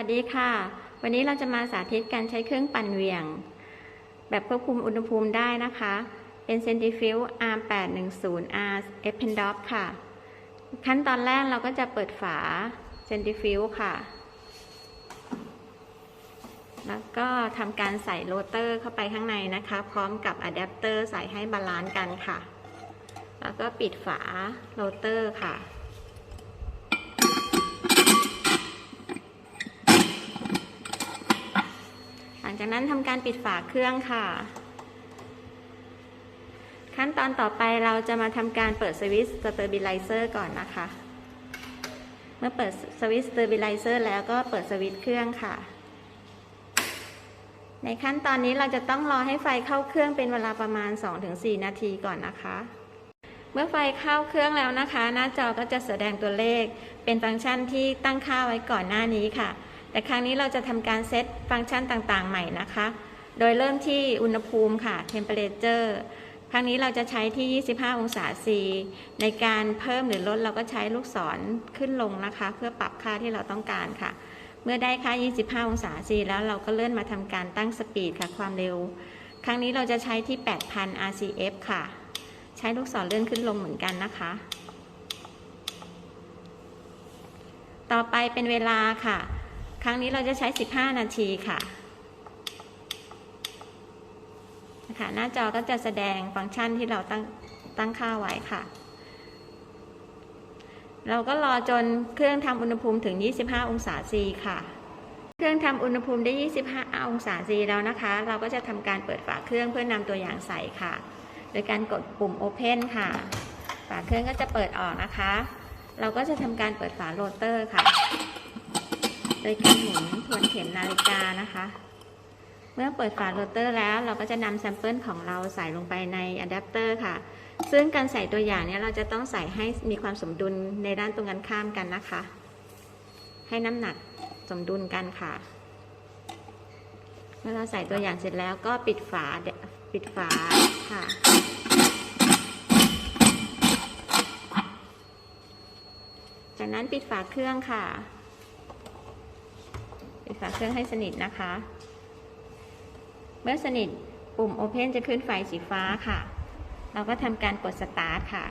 วัสดีค่ะ วันนี้เราจะมาสาธิตการใช้เครื่องปั่นเหวี่ยง แบบควบคุมอุณหภูมิได้นะคะ เป็น Centrifuge R810R f p e n d o p ค่ะ ขั้นตอนแรกเราก็จะเปิดฝา Centrifuge ค่ะ แล้วก็ทำการใส่โรเตอร์เข้าไปข้างในนะคะ พร้อมกับอะแดปเตอร์ใส่ให้บาลานซ์กันค่ะ แล้วก็ปิดฝาโรเตอร์ค่ะ จากนั้นทำการปิดฝาเครื่องค่ะ ขั้นตอนต่อไปเราจะมาทำการเปิดสวิตช์สเตอร์บิไลเซอร์ก่อนนะคะ เมื่อเปิดสวิตช์สเตอร์บิไลเซอร์แล้วก็เปิดสวิตช์เครื่องค่ะ ในขั้นตอนนี้เราจะต้องรอให้ไฟเข้าเครื่องเป็นเวลาประมาณ 2-4 นาทีก่อนนะคะเมื่อไฟเข้าเครื่องแล้วนะคะ หน้าจอก็จะแสดงตัวเลข เป็นฟังก์ชันที่ตั้งค่าไว้ก่อนหน้านี้ค่ะ แต่ครั้งนี้เราจะทำการเซตฟังก์ชันต่างๆ ใหม่นะคะ โดยเริ่มที่อุณหภูมิค่ะ temperature ครั้งนี้เราจะใช้ที่ 25 องศา C ในการเพิ่มหรือลดเราก็ใช้ลูกศรขึ้นลงนะคะ เพื่อปรับค่าที่เราต้องการค่ะ เมื่อได้ค่า 25 องศา C แล้วเราก็เลื่อนมาทำการตั้งสปีดค่ะความเร็ว ครั้งนี้เราจะใช้ที่ 8,000 RCF ค่ะ ใช้ลูกศรเลื่อนขึ้นลงเหมือนกันนะคะ ต่อไปเป็นเวลาค่ะ ครั้งนี้เราจะใช้ 15 นาทีค่ะนะคะหน้าจอก็จะแสดงฟังก์ชันที่เราตั้งตั้งค่าไว้ค่ะ เราก็รอจนเครื่องทำอุณหภูมิถึง 25 องศาซีค่ะ เครื่องทำอุณหภูมิได้ 25 องศาซีแล้วนะคะ เราก็จะทำการเปิดฝาเครื่องเพื่อนำตัวอย่างใส่ค่ะ โดยการกดปุ่ม Open ค่ะ ฝาเครื่องก็จะเปิดออกนะคะ เราก็จะทำการเปิดฝาโรเตอร์ค่ะ โดยการหมุนทวนเข็มนาฬิกานะคะ เมื่อเปิดฝาโรเตอร์แล้วเราก็จะนำแซมเปิลของเราใส่ลงไปในอะแดปเตอร์ค่ะ ซึ่งการใส่ตัวอย่างเนี้เราจะต้องใส่ให้มีความสมดุลในด้านตรงกันข้ามกันนะคะ ให้น้ำหนักสมดุลกันค่ะ เมื่อเราใส่ตัวอย่างเสร็จแล้วก็ปิดฝาปิดฝาค่ะจากนั้นปิดฝาเครื่องค่ะ ฝาเครื่องให้สนิทนะคะ เมื่อสนิทปุ่ม Open จะขึ้นไฟสีฟ้าค่ะ เราก็ทำการกด Start ค่ะ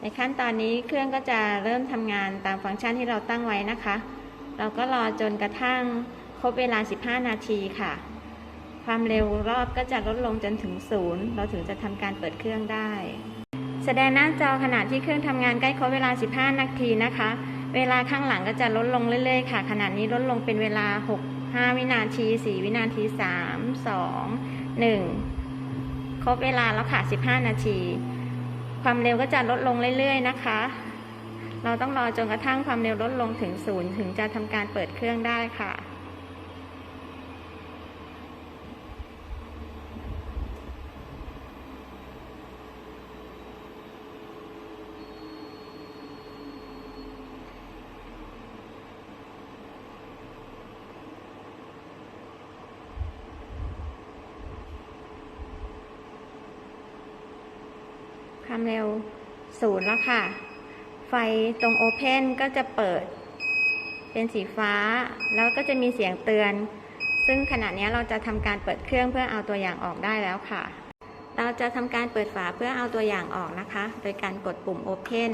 ในขั้นตอนนี้เครื่องก็จะเริ่มทำงานตามฟังก์ชันที่เราตั้งไว้นะคะ เราก็รอจนกระทั่งครบเวลา 15 นาทีค่ะ ความเร็วรอบก็จะลดลงจนถึงศูนย์เราถึงจะทำการเปิดเครื่องได้ แสดงหน้าจอขณะที่เครื่องทำงานใกล้ครบเวลา 15 นาทีนะคะ เวลาข้างหลังก็จะลดลงเรื่อยๆ ค่ะ ขณะนี้ลดลงเป็นเวลา 6 5 วินาที 4 วินาที 3 2 1 ครบเวลาแล้วค่ะ 15 นาที ความเร็วก็จะลดลงเรื่อยๆ นะคะ เราต้องรอจนกระทั่งความเร็วลดลงถึงศูนย์ถึงจะทำการเปิดเครื่องได้ค่ะ ความเร็วศูนย์แล้วค่ะ ไฟตรงโอเพนก็จะเปิด เป็นสีฟ้า แล้วก็จะมีเสียงเตือน ซึ่งขณะนี้เราจะทำการเปิดเครื่องเพื่อเอาตัวอย่างออกได้แล้วค่ะ เราจะทำการเปิดฝาเพื่อเอาตัวอย่างออกนะคะ โดยการกดปุ่ม Open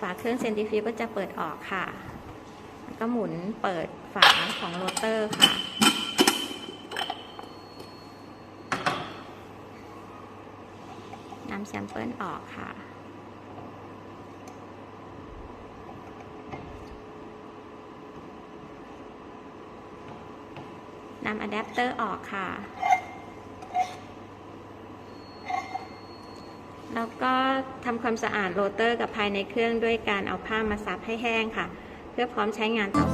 ฝาเครื่องเซนติฟิวก็จะเปิดออกค่ะ แล้วก็หมุนเปิดฝาของโรเตอร์ค่ะ นำแซมเปิลออกค่ะ นำอะแดปเตอร์ออกค่ะ แล้วก็ทำความสะอาดโรเตอร์กับภายในเครื่องด้วยการเอาผ้ามาซับให้แห้งค่ะ เพื่อพร้อมใช้งานต่อไป